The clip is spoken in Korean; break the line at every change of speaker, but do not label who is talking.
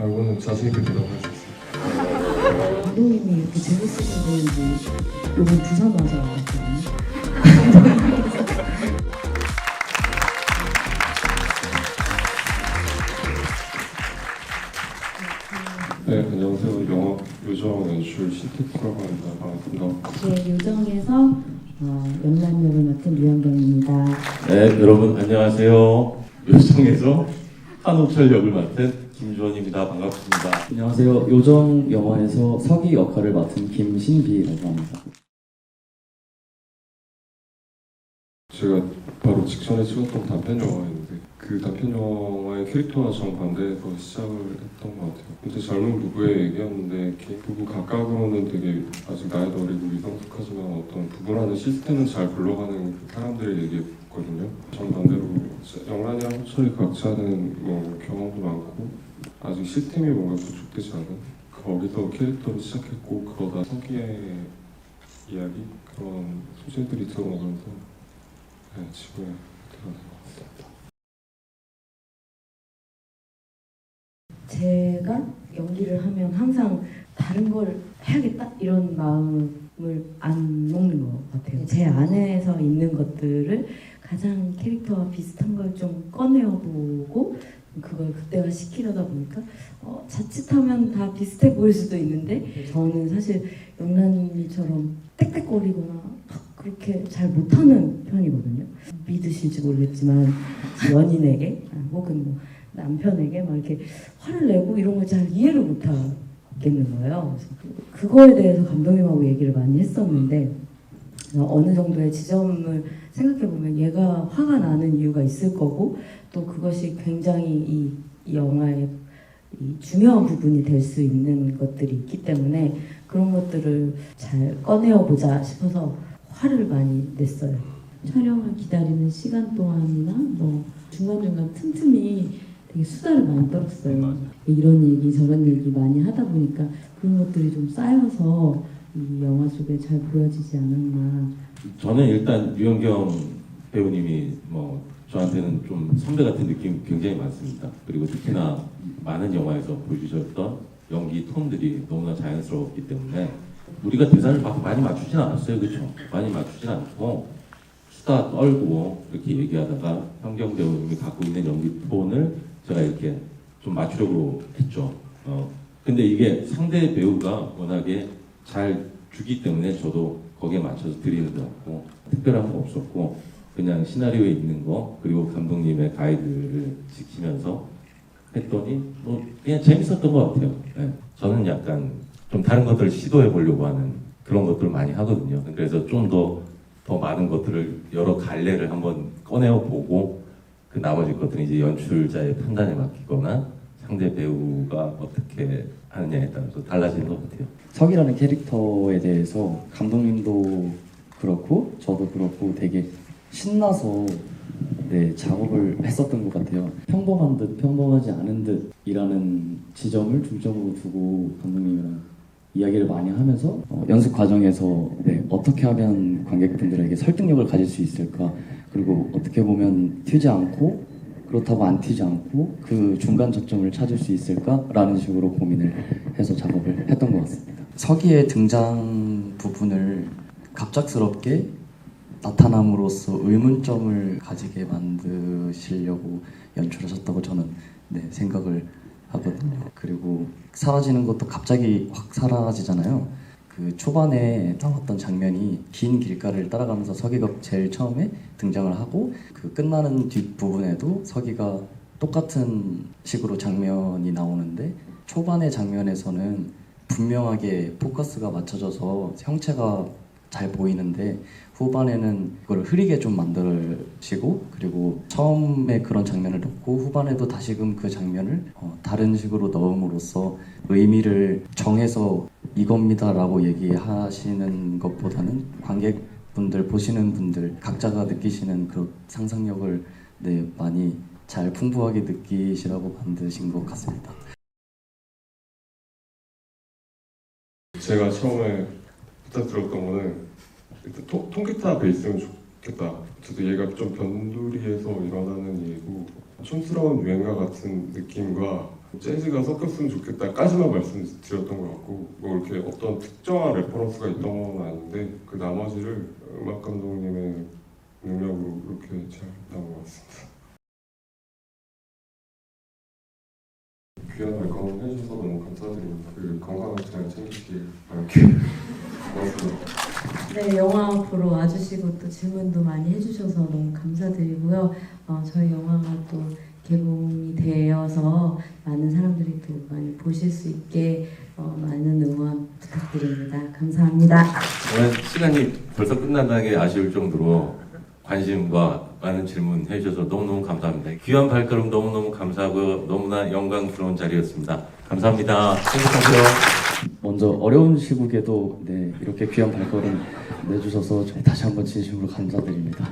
아 이거는 자신 있게 대답할 수 있어요.
감독님이 이렇게 재밌으신 분인지 요번 부산 와서 왔거든요.
네 안녕하세요. 영화 요정 연출 신태쿠라고 합니다. 반갑습니다.
제 요정에서 어, 연남 역을 맡은 류현경입니다.
네, 여러분 안녕하세요. 요정에서 한호철 역을 맡은 김주원입니다. 반갑습니다.
안녕하세요. 요정 영화에서 서기 역할을 맡은 김신비라고 합니다.
제가 바로 직전에 찍었던 단편 영화였는데 그 단편 영화의 캐릭터와 정반대에서 시작을 했던 것 같아요. 근데 젊은 부부의 얘기였는데 개- 부부 각각으로는 되게 아직 나이도 어리고 미성숙하지만 어떤 부부라는 시스템은 잘 굴러가는 그 사람들의 얘기였거든요. 정반대로 영란이랑 호철이 각자는 뭐 아직 시스템이 뭔가 구축되지 않은 거기서 캐릭터를 시작했고 그러다 서기의 이야기 그런 소재들이 들어오면서 네, 지구에 들어가는 것 같습니다.
제가 연기를 하면 항상 다른 걸 해야겠다 이런 마음을 안 먹는 것 같아요. 제 안에서 있는 것들을 가장 캐릭터와 비슷한 걸 좀 꺼내어 보고 그걸 극대화 시키려다 보니까 어, 자칫하면 다 비슷해 보일 수도 있는데 저는 사실 영란이처럼 땡땡거리거나 막 그렇게 잘 못하는 편이거든요. 믿으실지 모르겠지만 연인에게 아, 혹은 뭐 남편에게 막 이렇게 화를 내고 이런 걸 잘 이해를 못 하겠는 거예요. 그거에 대해서 감독님하고 얘기를 많이 했었는데 어느 정도의 지점을 생각해 보면 얘가 화가 나는 이유가 있을 거고 또 그것이 굉장히 이, 이 영화의 이 중요한 부분이 될 수 있는 것들이 있기 때문에 그런 것들을 잘 꺼내어 보자 싶어서 화를 많이 냈어요. 촬영을 기다리는 시간 동안이나 뭐 중간중간 틈틈이 되게 수다를 많이 떨었어요. 이런 얘기 저런 얘기 많이 하다 보니까 그런 것들이 좀 쌓여서 이 영화 속에 잘 보여지지 않았나.
저는 일단 유영경 배우님이 뭐 저한테는 좀 선배 같은 느낌 굉장히 많습니다. 그리고 특히나 많은 영화에서 보여주셨던 연기 톤들이 너무나 자연스러웠기 때문에 우리가 대사를 막 많이 맞추진 않았어요, 그렇죠? 많이 맞추진 않고 수다 떨고 이렇게 얘기하다가 현경 배우님이 갖고 있는 연기 톤을 제가 이렇게 좀 맞추려고 했죠. 어. 근데 이게 상대 배우가 워낙에 잘 주기 때문에 저도 거기에 맞춰서 드리는 것 같고 특별한 거 없었고 그냥 시나리오에 있는 거 그리고 감독님의 가이드를 지키면서 했더니 뭐 그냥 재밌었던 것 같아요. 네. 저는 약간 좀 다른 것들을 시도해 보려고 하는 그런 것들을 많이 하거든요. 그래서 좀더더 많은 것들을 여러 갈래를 한번 꺼내어 보고 그 나머지 것들은 이제 연출자의 판단에 맡기거나 상대 배우가 어떻게 하느냐에 따라서 달라지는 것 같아요.
석이라는 캐릭터에 대해서 감독님도 그렇고 저도 그렇고 되게 신나서 네, 작업을 했었던 것 같아요. 평범한 듯 평범하지 않은 듯이라는 지점을 중점으로 두고 감독님이랑 이야기를 많이 하면서 어, 연습 과정에서 네, 어떻게 하면 관객분들에게 설득력을 가질 수 있을까 그리고 어떻게 보면 튀지 않고 그렇다고 안 튀지 않고 그 중간 저점을 찾을 수 있을까라는 식으로 고민을 해서 작업을 했던 것 같습니다. 서기의 등장 부분을 갑작스럽게 나타남으로써 의문점을 가지게 만드시려고 연출하셨다고 저는 네, 생각을 하거든요. 그리고 사라지는 것도 갑자기 확 사라지잖아요. 그 초반에 나왔던 장면이 긴 길가를 따라가면서 서기가 제일 처음에 등장을 하고 그 끝나는 뒷부분에도 서기가 똑같은 식으로 장면이 나오는데 초반의 장면에서는 분명하게 포커스가 맞춰져서 형체가 잘 보이는데 후반에는 그걸 흐리게 좀 만들으시고 그리고 처음에 그런 장면을 넣고 후반에도 다시금 그 장면을 어, 다른 식으로 넣음으로써 의미를 정해서 이겁니다라고 얘기하시는 것보다는 관객분들 보시는 분들 각자가 느끼시는 그 상상력을 네, 많이 잘 풍부하게 느끼시라고 만드신 것 같습니다.
제가 처음에 부탁드렸던 거는 일단 통, 통기타 베이스면 좋겠다. 저도 얘가 좀 변두리에서 일어나는 얘기고 촌스러운 유행가 같은 느낌과 재즈가 섞였으면 좋겠다까지만 말씀드렸던 것 같고 뭐 이렇게 어떤 특정한 레퍼런스가 있던 건 아닌데 그 나머지를 음악 감독님의 능력으로 이렇게 잘 나온 것 같습니다. 귀한 발걸음 해주셔서 너무 감사드립니다. 그 건강을 잘 챙기시길 바랄게요.
네, 영화 보러 와주시고 또 질문도 많이 해주셔서 너무 감사드리고요. 어, 저희 영화가 또 개봉이 되어서 많은 사람들이 또 많이 보실 수 있게 어, 많은 응원 부탁드립니다. 감사합니다.
오늘 시간이 벌써 끝난다는 게 아쉬울 정도로 관심과 많은 질문 해주셔서 너무너무 감사합니다. 귀한 발걸음 너무너무 감사하고 너무나 영광스러운 자리였습니다. 감사합니다. 행복하세요.
먼저 어려운 시국에도 네, 이렇게 귀한 발걸음 내주셔서 저- 다시 한번 진심으로 감사드립니다.